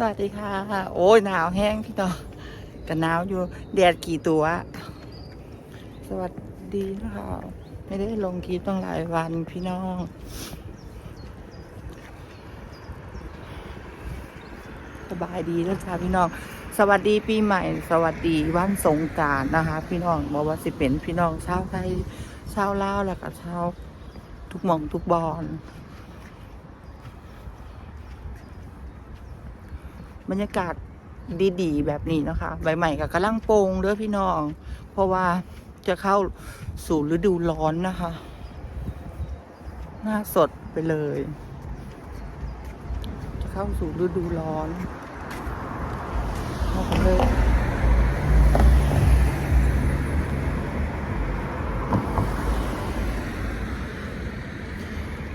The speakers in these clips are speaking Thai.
สวัสดีค่ะ โอ้ยหนาวแห้งพี่ต่อกันหนาวอยู่แดดกี่ตัว สวัสดีนะคะไม่ได้ลงคลิปตั้งหลายวันพี่น้องสบายดีนะจ๊ะพี่น้อง สวัสดีปีใหม่ สวัสดีวันสงการนะคะ พี่น้องบอกว่าสิเป็นพี่น้องชาวไทยชาวลาวแล้วก็ชาวทุกหมองทุกบอน บรรยากาศดีๆ แบบนี้นะคะ ใบใหม่กับกระลังโปงเด้อพี่น้อง เพราะว่าจะเข้าสู่ฤดูร้อนนะคะ หน้าสดไปเลย จะเข้าสู่ฤดูร้อนเอาไปเลย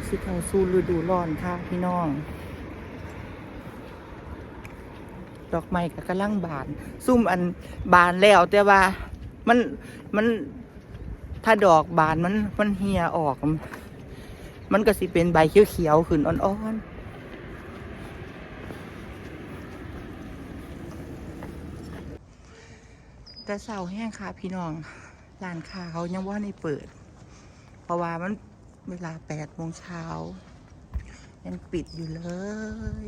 สิเข้าสู่ฤดูร้อนค่ะพี่น้อง ดอกไม้ก็กำลังบาน ซุ่มอันบานแล้วแต่ว่ามันมันถ้าดอกบานมันมันเหี่ยออก มันก็สิเป็นใบเขียวๆขึ้นอ่อนๆแต่เสาแห้งค่ะพี่น้องร้านค้าเขายังว่าในเปิด เพราะว่ามันเวลาแปดโมงเช้ายังปิดอยู่เลย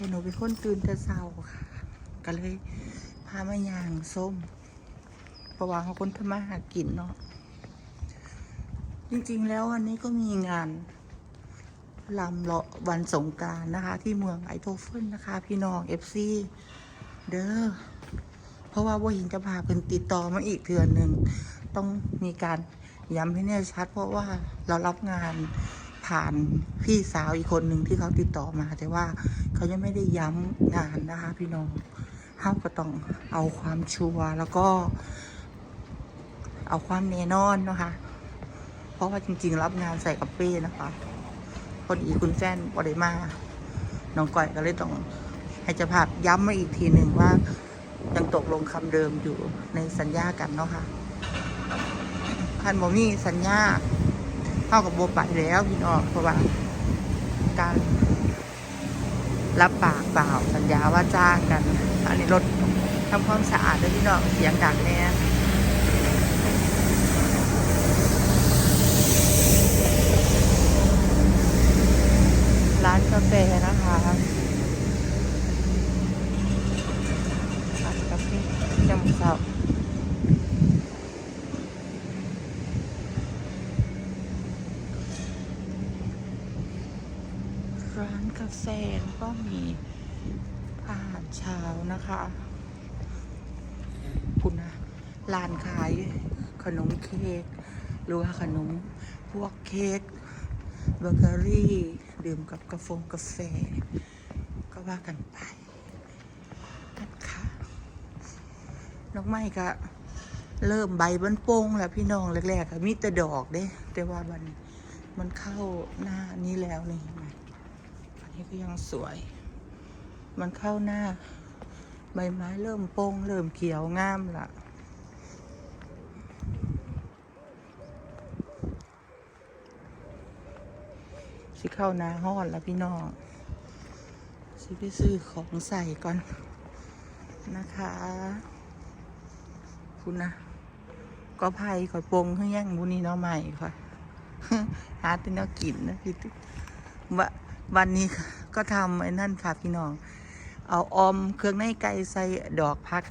แต่หนูเป็นคนตื่นแต่เช้าค่ะ ก็เลยพามาย่างส้มเพราะว่าเขาคนทำมาหากินเนาะจริงๆแล้ววันนี้ก็มีงานลำเลาะวันสงกรารนะคะ ที่เมืองไอโทเฟนนะคะ พี่น้องเอฟซีเด้อเพราะว่าว่าหินจะพาเพิ่นติดต่อมาอีกเดือนหนึ่ง ต้องมีการย้ำให้แน่ชัด เพราะว่าเรารับงาน ผ่านพี่สาวอีกคนหนึ่งที่เขาติดต่อมา แต่ว่าเขายังไม่ได้ย้ำงานนะคะ พี่น้องเฮาก็ต้องเอาความชัวร์แล้วก็ เอาความแน่นอนนะคะ เพราะว่าจริง ๆ รับงานใส่กับเป้นะคะพอดีคุณแฟนบอดมาน้องก้อยก็เลยต้องให้เจ้าภาพย้ำมาอีกทีหนึ่งว่ายังตกลงคำเดิมอยู่ในสัญญากันเนาะค่ะคันโมมี่สัญญา เท่ากับโบไปแล้วพี่น้องเพราะว่าการรับปากเปล่าสัญญาว่าจ้างกัน อันนี้รถทำความสะอาดด้วยพี่น้องเสียงดังแน่ร้านกาแฟนะคะร้านกาแฟจำเสา ร้านกาแฟแล้วก็มีอาหารเช้านะคะคุณนะร้านขายขนมเค้กหรือว่าขนมพวกเค้กเบเกอรี่ดื่มกับกาแฟกาแฟ ก็ว่ากันไปนะคะดอกไม้ก็เริ่มใบมันโป่งแล้วพี่น้องแรกๆมีแต่ดอกเด้ แต่ว่ามันมันเข้าหน้านี้แล้วนี่ นี่ก็ยังสวย มันเข้าหน้า ใบไม้เริ่มโป่งเริ่มเขียวงามละสิเข้าหนาห้อนแล้วพี่น้อง สิไปซื้อของใส่ก่อนนะคะ คุณนะก็ไผ่ข่อยปงขึ้นยังบุนี้เนาะใหม่ข่อยหาแตินแนวกินนะพี่ติ๊กวะ วันนี้ก็ทำไอ้นั่นค่ะพี่น้อง เอาออมเครื่องในไก่ใส่ดอกพัก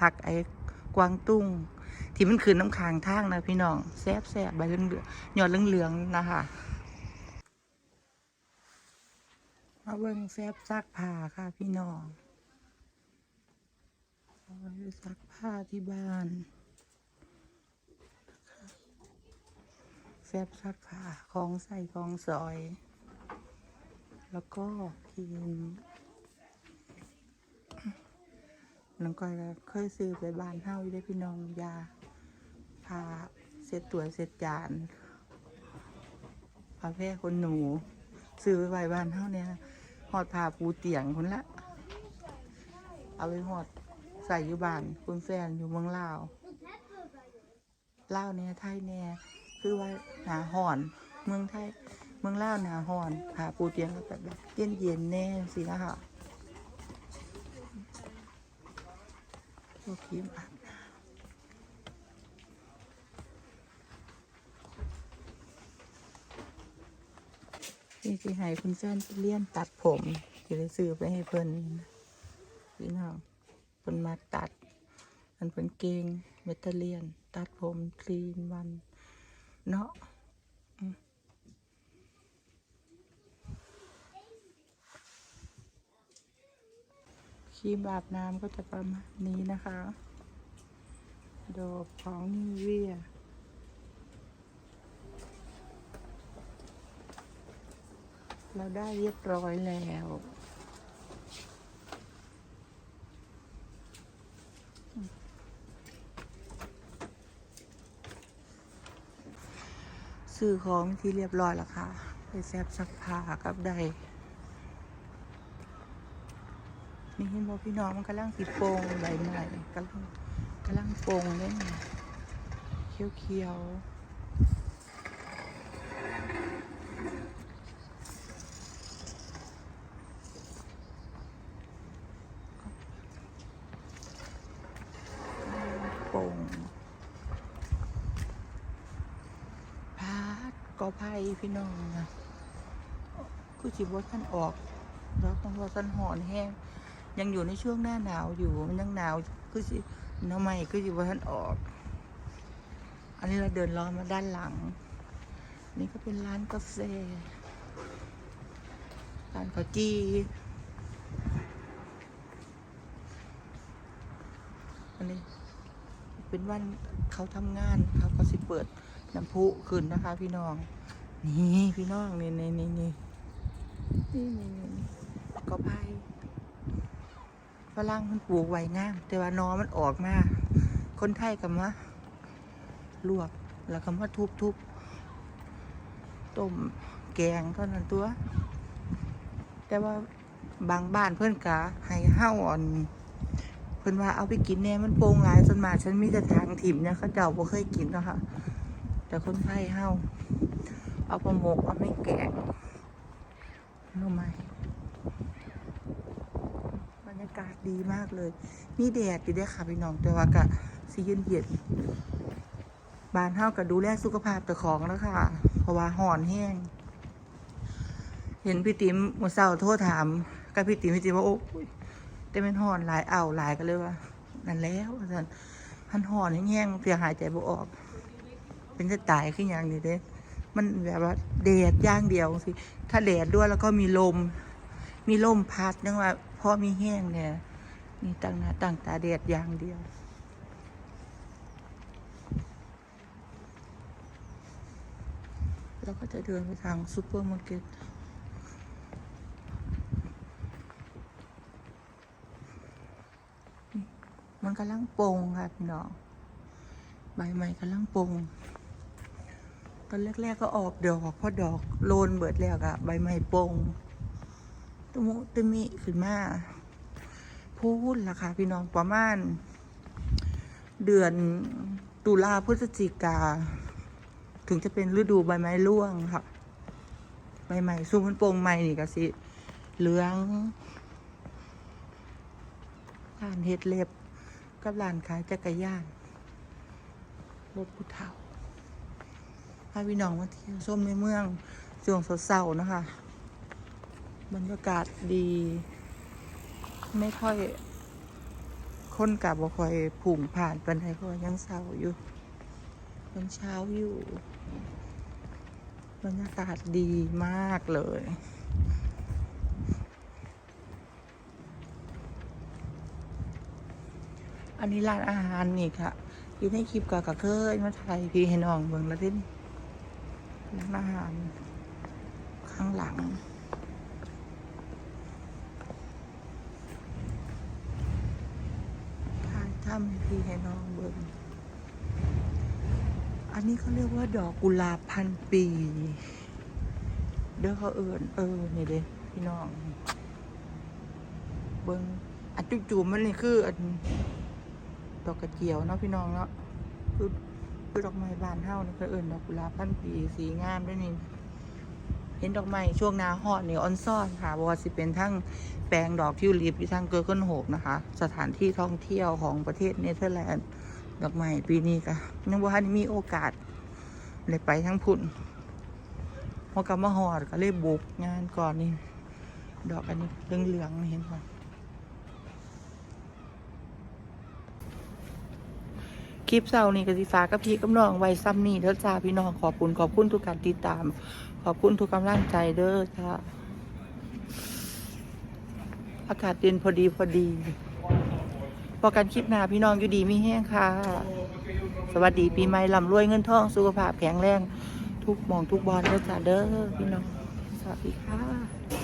พักไอ้กวางตุ้ง ที่มันคือน้ำค้างทางนะพี่น้องแซบแซบใบเหลืองๆยอดเหลืองๆนะคะมาเบิ่งแซบซักผ้าค่ะพี่น้องเอาไว้ซักผ้าที่บ้านแซบซักผ้าของใส่ของซอย แล้วก็ครีมน้องก้อยก็เคยซื้อไปบ้านเฮาอยู่ได้พี่น้องยาพาเสร็จตัวเสร็จจานพาแพร่คนหนู ซื้อไปไว้บ้านเท่าเนี้ยหอดผ้าปูเตียงคนละ เอาไปหอดใส่อยู่บ้านคุณแฟนอยู่เมืองลาวลาวเนี่ยไทยเนี่ยคือว่าหาหอนเมืองไทย เมืองล่าวหนาฮอนผาปูเตียงก็แบบแบบเย็นเย็นๆแน่สินะคะโอเคอาบน้ำนี่ที่ให้คุณแฟนเลี่ยนตัดผมที่ได้ซื้อไปให้เพิ่นพี่น้องเพิ่นมาตัด อันเพิ่นเก่งเมตาเลียน ตัดผมคลีนวันเนาะอืมค รีมอาบน้ำก็จะประมาณนี้นะคะ ดอกของนิเวียเราได้เรียบร้อยแล้วซื้อของที่เรียบร้อยแล้วค่ะ ไปแซบซักผ้ากับได้ นี่เห็นบอกพี่น้องมันกำลังสีโปงใบใหม่กำลังกำลังโปงเลยเขียวเขียวๆโปงพาดกอไผ่พี่น้องนะคือสิบว่าท่านออกแล้วต้องว่าท่านหอนแห้ง ยังอยู่ในช่วงหน้าหนาวอยู่มันยังหนาวคือสิทำไมคืออยู่ว่าท่านออก อันนี้เราเดินล้อมาด้านหลัง นี่ก็เป็นร้านกาแฟร้านขอจีอันนี้เป็นวันเขาทำงานเขาก็สิเปิดน้ำพุขึ้นนะคะ พี่น้อง นี่พี่น้องนี่นี่นี่นี่นี่นี่ก็ไพ่ ฝรั่งมันปลูกไว้งาม แต่ว่านอมันออกมา คนไทยกับมาลวก แล้วก็มาทุบทุบต้มแกงเท่านั้นตัว แต่ว่าบางบ้านเพื่อนกะให้ห้าอ่อน เพิ่อนว่าเอาไปกินแน่มันโปร่งหลายส่วนมาฉันมีแต่ทางถิ่มเนี่ยเขาเจ้าบ่เคยกินนะคะแต่คนไทยเฮาเอาปลาหมกเอาไม่แกงรู้ไหมบรรยากาศ ดีมากเลย มีแดดอยู่ด้ค่ะพี่น้องแต่ว่ากะสิเย็นเย็นบานเฮาก็ดูแลสุขภาพตัวของแล้วค่ะ เพราะว่าห่อนแห้ง เห็นพี่ติ๋มมื่อเช้าโทรถามกับพี่ติ๋มพี่ติ๋มว่าโอ้ยแต่เป็นห่อนหลายเอาหลายกันเลยว่านั่นแล้วอาจารย์พันห่อนแห้งเสียหายใจบ่ออก เป็นจะตายขึ้นอย่างนี้เด้มันแบบว่าแดดย่างเดียวสิ ถ้าแดดด้วยแล้วก็มีลม มีลมพัดยังว่าพอมีแห้งเนี่ย มีตั้งหน้าตั้งตาแดดอย่างเดียวแล้วก็จะเดินไปทางซูเปอร์มาร์เก็ตมันกำลังโป่งค่ะพี่น้องใบใหม่กำลังโป่งตอนแรกๆก็ออกดอกพอดอกโลนเบิดแล้วอะใบใหม่โป่งตะมุตะมิขึ้นมา พูดล่ะค่ะพี่น้องประมาณ เดือนตุลาพฤศจิกา ถึงจะเป็นฤดูใบไม้ร่วงค่ะใบใหม่ซุ้มมันโปร่งใหม่นี่ก็สิเหลืองร้านเฮ็ดเล็บกับร้านขายจักรยานรถผู้เฒ่าพาพี่น้องมาเที่ยวชมในเมืองช่วงเศร้าๆนะคะ บรรยากาศดี ไม่ค่อย คนกลับบ่ค่อยผุ่งผ่านเปันไดเพราะยังเศร้าอยู่ยังเช้าอยู่บรรยากาศดีมากเลยอันนี้ร้านอาหารนี่ค่ะ อยู่ในคลิปก็ก็เคยมาถ่ายพี่ให้น้องเบิ่งล้วเด่นร้านอาหาร ข้างหลัง ถ่ายทำให้พี่ให้น้องเบิ่งอันนี้เขาเรียกว่าดอกกุหลาบพันปี เด้อเขาเอิญเออนี่เด้พี่น้อง เบิ่งอันจุ่ๆมันนี่คืออันดอกกระเจียวเนาะพี่น้องเนาะคือคือดอกไม้บานเฮานี่ก็เอิ้นดอกกุหลาบพันปีสีงามด้วยนี่ เห็นดอกไม้ช่วงหนาฮอดนี่ออนซ่อนค่ะบว่าสิเป็นทั้งแปลงดอกทิวลิปที่ทางเกอร์เกิลโฮกนะคะ สถานที่ท่องเที่ยวของประเทศเนเธอร์แลนด์ดอกไม้ปีนี้ก็ยังบ่ทันมีโอกาสเลยไปทั้งพุ่นพอกลับมาฮอดก็เลยบุกงานก่อนนี่ดอกอันนี้เหลืองๆเห็นป่ะคลิปเสาร์นี้ก็สิฟ้ากกับพี่กับน้องไว้ซ้ำนี่เด้อจ้าพี่น้องขอบคุณขอบคุณทุกการติดตาม ขอบคุณทุกกำลังใจเด้อจ้าอากาศเย็นพอดีพอดีพอกันคลิปหน้าพี่น้องอยู่ดีมีแห้งค่ะ สวัสดีปีใหม่ลำรวยเงินทองสุขภาพแข็งแรง ทุกมองทุกบอลเด้อจ้าเด้อพี่น้องสวัสดีค่ะ